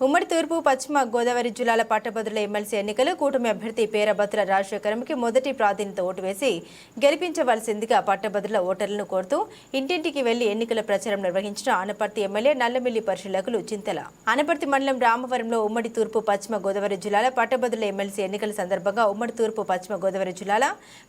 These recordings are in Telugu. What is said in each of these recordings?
ఉమ్మడి తూర్పు పశ్చిమ గోదావరి జిల్లాల పట్టభద్రుల ఎమ్మెల్సీ ఎన్నికలు కూటమి అభ్యర్థి పేరభద్ర రాజశేఖరంకి మొదటి ప్రాధాన్యత ఓటు వేసి గెలిపించవలసిందిగా పట్టభద్రుల ఓటర్లను కోరుతూ ఇంటింటికి వెళ్ళి ఎన్నికల ప్రచారం నిర్వహించిన ఆనపర్తి ఎమ్మెల్యే నల్లమిల్లి పరిశీలకులు చింతల. ఆనపర్తి మండలం రామవరంలో ఉమ్మడి తూర్పు పశ్చిమ గోదావరి జిల్లాల పట్టభద్రుల ఎమ్మెల్సీ ఎన్నికల సందర్భంగా ఉమ్మడి తూర్పు పశ్చిమ గోదావరి జిల్లాల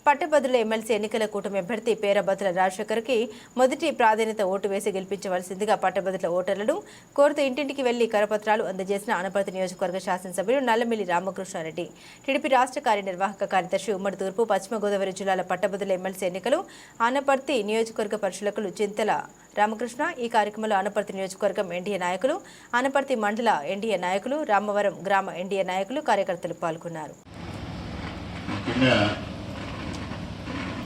పట్టభద్రుల ఎమ్మెల్సీ ఎన్నికల కూటమి అభ్యర్థి పేరభద్ర రాజశేఖర్కి మొదటి ప్రాధాన్యత ఓటు వేసి గెలిపించవలసిందిగా పట్టభద్రుల ఓటర్లను కోరుతూ ఇంటింటికి వెళ్ళి కరపత్రాలు అందజేసిన ఆనపర్తి నియోజకవర్గ శాసనసభ్యులు నల్లమిల్లి రామకృష్ణారెడ్డి. టీడీపీ రాష్ట్ర కార్యనిర్వాహక కార్యదర్శి ఉమ్మడి తూర్పు పశ్చిమ గోదావరి జిల్లాల పట్టభద్రుల ఎమ్మెల్సీ ఎన్నికలు ఆనపర్తి నియోజకవర్గ పరిశీలకులు చింతల రామకృష్ణ ఈ కార్యక్రమంలో అనపర్తి నియోజకవర్గం ఎన్డీఏ నాయకులు అనపర్తి మండల ఎన్డీఏ నాయకులు రామవరం గ్రామ ఎన్డీఏ నాయకులు కార్యకర్తలు పాల్గొన్నారు.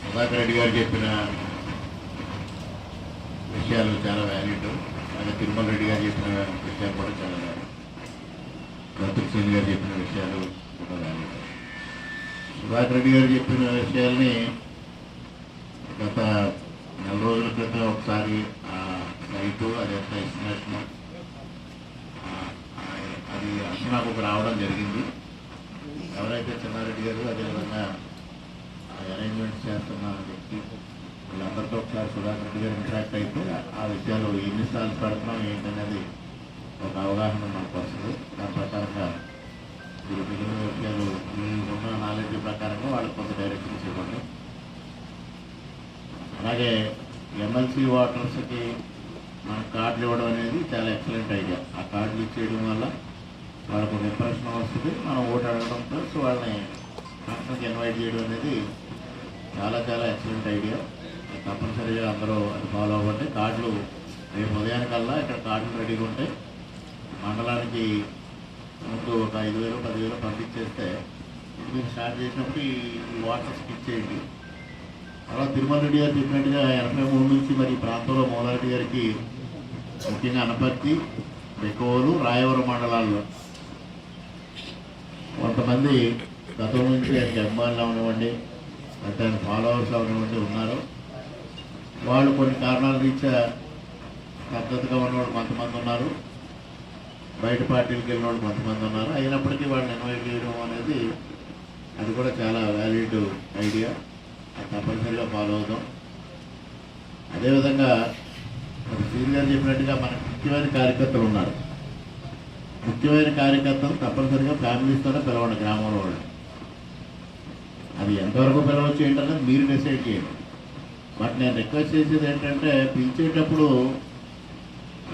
సుధాకర్ రెడ్డి గారు చెప్పిన విషయాలు చాలా వ్యాలిడ్ అలాగే తిరుమల రెడ్డి గారు చెప్పిన విషయాలు కూడా చాలా వ్యాలిడ్ గౌతమ్ గారు చెప్పిన విషయాలు కూడా వ్యాలిడ్ సుధాకర్ రెడ్డి గారు చెప్పిన విషయాల్ని గత నెల రోజుల క్రితం ఒకసారి ఆ సైటు అది ఎంత అది అంచనాకు రావడం జరిగింది. ఎవరైతే చిన్నారెడ్డి గారు అదేవిధంగా అరేంజ్మెంట్స్ చేస్తున్న వ్యక్తి వీళ్ళందరితో ఒకసారి సుధాకర్ రెడ్డి గారు ఇంటరాక్ట్ అయితే ఆ విషయాలు ఎన్ని సార్లు పెడుతున్నాం ఏంటనేది ఒక అవగాహన మనకు వస్తుంది దాని ప్రకారంగా మీరు మిగిలిన విషయాలు మీకున్న నాలెడ్జ్ ప్రకారంగా వాళ్ళకి కొంత డైరెక్షన్స్ ఇవ్వండి అలాగే ఎమ్మెల్సీ ఓటర్స్కి మన కార్డులు ఇవ్వడం అనేది చాలా ఎక్సలెంట్ ఐడియా ఆ కార్డులు ఇచ్చేయడం వల్ల వాళ్ళకు ఒక ఇంప్రెషన్ వస్తుంది. మనం ఓటు అడగడం ప్లస్ వాళ్ళని ఫంక్షన్కి ఇన్వైట్ చేయడం అనేది చాలా చాలా ఎక్సలెంట్ ఐడియా తప్పనిసరిగా అందరూ అది ఫాలో అవ్వండి. కార్డులు రేపు ఉదయానికల్లా ఇక్కడ కార్డులు రెడీగా ఉంటాయి. మండలానికి ముందు ఒక ఐదు వేలు పదివేలు పంపించేస్తే మీరు స్టార్ట్ చేసినప్పుడు ఈ వాటర్స్కి చేయండి. అలా తిరుమల రెడ్డి గారు చెప్పినట్టుగా ఎనభై మూడు నుంచి మరి ఈ ప్రాంతంలో మోదారెడ్డి గారికి ముఖ్యంగా అనపర్తి బెకోలు రాయవరం మండలాల్లో కొంతమంది గతం నుంచి ఆయనకి అభిమానులు అవనివ్వండి అంటే ఆయన ఫాలోవర్స్ అవనివ్వండి ఉన్నారు. వాళ్ళు కొన్ని కారణాల రీత్యా పద్ధతిగా ఉన్నవాళ్ళు కొంతమంది ఉన్నారు. బయట పార్టీలకు వెళ్ళిన వాళ్ళు కొంతమంది ఉన్నారు. అయినప్పటికీ వాళ్ళని ఇన్వైట్ చేయడం అనేది అది కూడా చాలా వ్యాలిడ్ ఐడియా అది తప్పనిసరిగా ఫాలో అవుతాం అదేవిధంగా మరి గారు చెప్పినట్టుగా మనకు ముఖ్యమైన కార్యకర్తలు ఉన్నారు. ముఖ్యమైన కార్యకర్తలు తప్పనిసరిగా ఫ్యామిలీస్తోనే పిలవండి గ్రామంలో వాళ్ళు అది ఎంతవరకు పిలవచ్చు ఏంటనేది మీరు డిసైడ్ చేయండి. బట్ నేను రిక్వెస్ట్ చేసేది ఏంటంటే పిలిచేటప్పుడు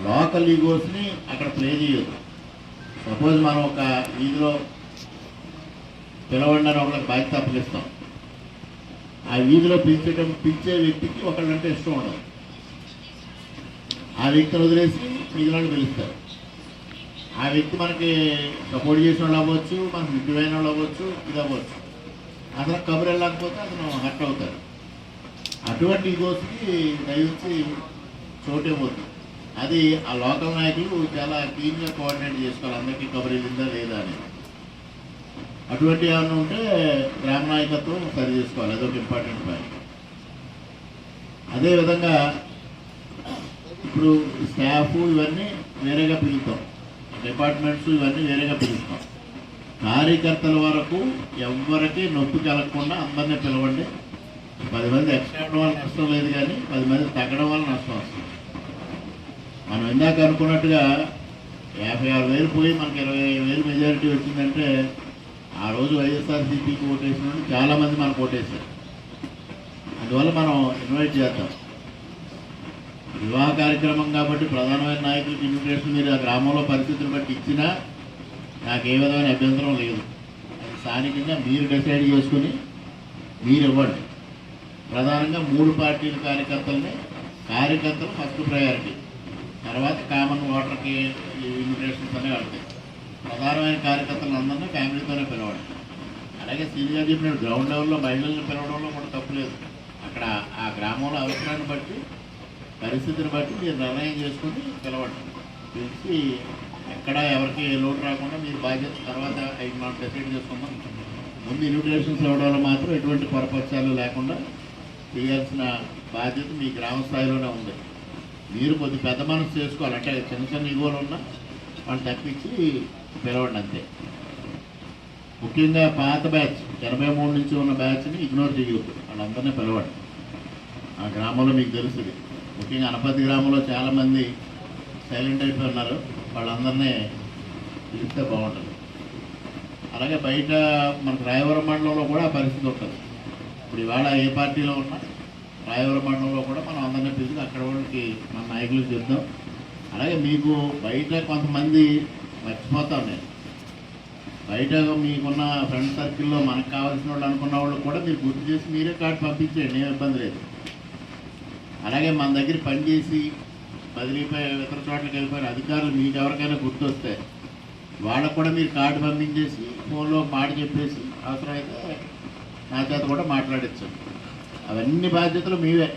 లోకల్ ఈగోస్ని అక్కడ ప్లే చేయదు సపోజ్ మనం ఒక వీధిలో పిలవండి అని ఒకళ్ళకి బాధ్యత అప్పగిస్తాం. ఆ వీధిలో పిలిచేటం పిలిచే వ్యక్తికి ఒకళ్ళంటే ఇష్టం ఉండదు. ఆ వ్యక్తిని వదిలేసి మిగిలిన పిలుస్తారు. ఆ వ్యక్తి మనకి సపోర్ట్ చేసిన వాళ్ళు అవ్వచ్చు మనకు ముఖ్యమైన వాళ్ళు అవ్వచ్చు ఇది అవ్వచ్చు. అతను కబురు వెళ్ళకపోతే అతను హర్ట్ అవుతారు అటువంటి ఈగోస్కి దయచేసి చోటే పోతుంది అది ఆ లోకల్ నాయకులు చాలా క్లీన్గా కోఆర్డినేట్ చేసుకోవాలి. అందరికీ కబురు వెళ్ళిందా లేదా అని. అటువంటి ఏమైనా ఉంటే గ్రామ నాయకత్వం సరి చేసుకోవాలి. అదొక ఇంపార్టెంట్ పాయింట్. అదేవిధంగా ఇప్పుడు స్టాఫ్ ఇవన్నీ వేరేగా పిలుస్తాం. డిపార్ట్మెంట్స్ ఇవన్నీ వేరేగా పిలుస్తాం. కార్యకర్తల వరకు ఎవరికి నొప్పి కలగకుండా అందరినీ పిలవండి. పది మంది ఎక్స్ట్రా అవడం వల్ల నష్టం లేదు కానీ పది మంది తగ్గడం వల్ల నష్టం వస్తుంది. మనం ఇందాక అనుకున్నట్టుగా యాభై ఆరు వేలు పోయి మనకి ఇరవై వేలు మెజారిటీ వచ్చిందంటే ఆ రోజు వైఎస్ఆర్సీపీకి ఓటేసిన చాలామంది మనకు ఓటేశారు. అందువల్ల మనం ఇన్వైట్ చేద్దాం. వివాహ కార్యక్రమం కాబట్టి ప్రధానమైన నాయకులకు ఇన్విటేషన్ మీరు ఆ గ్రామంలో పరిస్థితులు బట్టి ఇచ్చినా నాకు ఏ విధమైన అభ్యంతరం లేదు. అది స్థానికంగా మీరు డిసైడ్ చేసుకుని మీరు ఇవ్వండి. ప్రధానంగా మూడు పార్టీల కార్యకర్తల్ని కార్యకర్తలు ఫస్ట్ ప్రయారిటీ తర్వాత కామన్ ఓటర్కి ఇన్విటేషన్స్ అనేవి వెళ్తాయి. ప్రధానమైన కార్యకర్తలు అందరినీ ఫ్యామిలీతోనే పిలవండి అలాగే సీనియర్ చెప్పిన గ్రౌండ్ లెవెల్లో మహిళలను పిలవడంలో కూడా తప్పు లేదు. అక్కడ ఆ గ్రామంలో అవసరాన్ని బట్టి పరిస్థితిని బట్టి మీరు నిర్ణయం చేసుకుని పిలవండి. పిలిచి ఎక్కడ ఎవరికి లోటు రాకుండా మీరు బాధ్యత తర్వాత అవి మనం డిసైడ్ చేసుకుందాం. ముందు ఇన్విటేషన్స్ ఇవ్వడంలో మాత్రం ఎటువంటి పరపక్షాలు లేకుండా చేయాల్సిన బాధ్యత మీ గ్రామ స్థాయిలోనే ఉంది. మీరు కొద్ది పెద్ద మనసు చేసుకోవాలి. అంటే చిన్న చిన్న ఇగోలు ఉన్నా వాళ్ళు తప్పించి పిలవండి అంతే. ముఖ్యంగా పాత బ్యాచ్ ఎనభై మూడు నుంచి ఉన్న బ్యాచ్ని ఇగ్నోర్ చేయొద్దు. వాళ్ళందరినీ పిలవండి. ఆ గ్రామంలో మీకు తెలుస్తుంది ముఖ్యంగా అనపతి గ్రామంలో చాలామంది సైలెంట్ అయిపోయి ఉన్నారు. వాళ్ళందరినీ పిలిస్తే బాగుంటుంది. అలాగే బయట మనకు రాయవరం మండలంలో కూడా పరిస్థితి ఉంటుంది. ఇప్పుడు ఇవాళ ఏ పార్టీలో ఉన్నా రాయవరం మండలంలో కూడా మనం అందరినీ పిలిచి అక్కడ వాళ్ళకి మన నాయకులకు చెప్తాం అలాగే మీకు బయట కొంతమంది మర్చిపోతాం నేను. బయట మీకున్న ఫ్రెండ్ సర్కిల్లో మనకు కావాల్సిన వాళ్ళు అనుకున్న వాళ్ళు కూడా మీరు గుర్తు చేసి మీరే కార్డు పంపించేయండి ఏం ఇబ్బంది లేదు. అలాగే మన దగ్గర పనిచేసి బదిలీపోయి ఇతర చోట్లకి వెళ్ళిపోయిన అధికారులు మీకు ఎవరికైనా గుర్తొస్తే వాళ్ళకు కూడా మీరు కార్డు పంపించేసి ఫోన్లో మాట చెప్పేసి అవసరమైతే నా చేత కూడా మాట్లాడచ్చు. అవన్నీ బాధ్యతలు మీవే.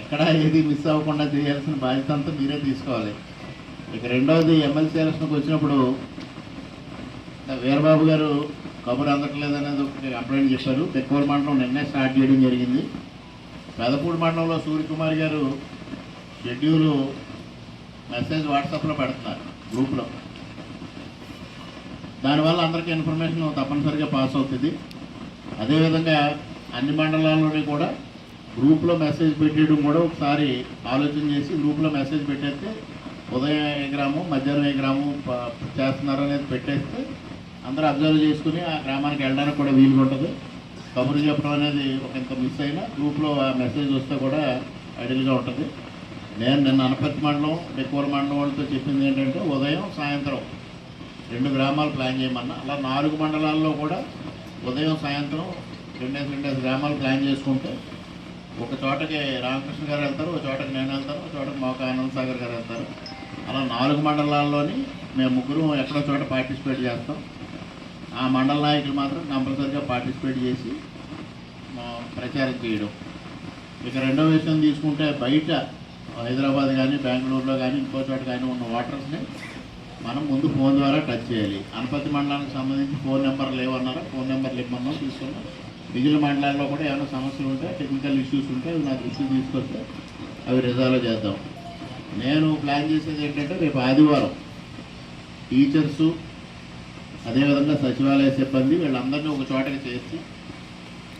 ఎక్కడా ఏది మిస్ అవ్వకుండా చేయాల్సిన బాధ్యత అంతా మీరే తీసుకోవాలి. ఇక రెండవది ఎమ్మెల్సీ ఎలక్షన్కి వచ్చినప్పుడు వీరబాబు గారు కబురు అందట్లేదు అనేది కంప్లైంట్ చేశారు. తెక్కూరు మండలం నిన్నే స్టార్ట్ చేయడం జరిగింది. పెదపూడి మండలంలో సూర్యకుమార్ గారు షెడ్యూలు మెసేజ్ వాట్సాప్లో పెడుతున్నారు గ్రూప్లో. దానివల్ల అందరికీ ఇన్ఫర్మేషన్ తప్పనిసరిగా పాస్ అవుతుంది. అదేవిధంగా అన్ని మండలాల్లోని కూడా గ్రూప్లో మెసేజ్ పెట్టేయడం కూడా ఒకసారి ఆలోచన చేసి గ్రూప్లో మెసేజ్ పెట్టేస్తే ఉదయం ఏ గ్రామం మధ్యాహ్నం ఏ గ్రామం చేస్తున్నారు అనేది పెట్టేస్తే అందరూ అబ్జర్వ్ చేసుకుని ఆ గ్రామానికి వెళ్ళడానికి కూడా వీలుగా ఉంటుంది కబుర్లు చెప్పడం అనేది ఒక ఇంత మిస్ అయినా గ్రూప్లో ఆ మెసేజ్ వస్తే కూడా ఐడియల్గా ఉంటుంది. నేను నిన్న అనపతి మండలం డెక్కూర మండలం వాళ్ళతో చెప్పింది ఏంటంటే ఉదయం సాయంత్రం రెండు గ్రామాలు ప్లాన్ చేయమన్నా. అలా నాలుగు మండలాల్లో కూడా ఉదయం సాయంత్రం రెండేసి రెండేసి గ్రామాలు ప్లాన్ చేసుకుంటే ఒక చోటకి రామకృష్ణ గారు వెళ్తారు ఒక చోటకి నేను వెళ్తాను ఒక చోటకి మాకు ఆనంద్ సాగర్ గారు వెళ్తారు. అలా నాలుగు మండలాల్లోని మేము ముగ్గురు ఎక్కడో చోట పార్టిసిపేట్ చేస్తాం. ఆ మండల నాయకులు మాత్రం కంపల్సరీగా పార్టిసిపేట్ చేసి మా ప్రచారం చేయడం. ఇక రెండో విషయం తీసుకుంటే బయట హైదరాబాద్ కానీ బెంగళూరులో కానీ ఇంకో చోట కానీ ఉన్న వాటర్స్ని మనం ముందు ఫోన్ ద్వారా టచ్ చేయాలి. అనపతి మండలానికి సంబంధించి ఫోన్ నెంబర్ లేవన్నారా? ఫోన్ నెంబర్లు ఇవ్వమన్నా తీసుకున్నాం. మిగిలిన మండలాల్లో కూడా ఏమైనా సమస్యలు ఉంటే టెక్నికల్ ఇష్యూస్ ఉంటే అవి నా దృష్టికి తీసుకొస్తే అవి రిజాల్వ్ చేద్దాం. నేను ప్లాన్ చేసేది ఏంటంటే రేపు ఆదివారం టీచర్సు అదేవిధంగా సచివాలయ సిబ్బంది వీళ్ళందరినీ ఒక చోటకి చేసి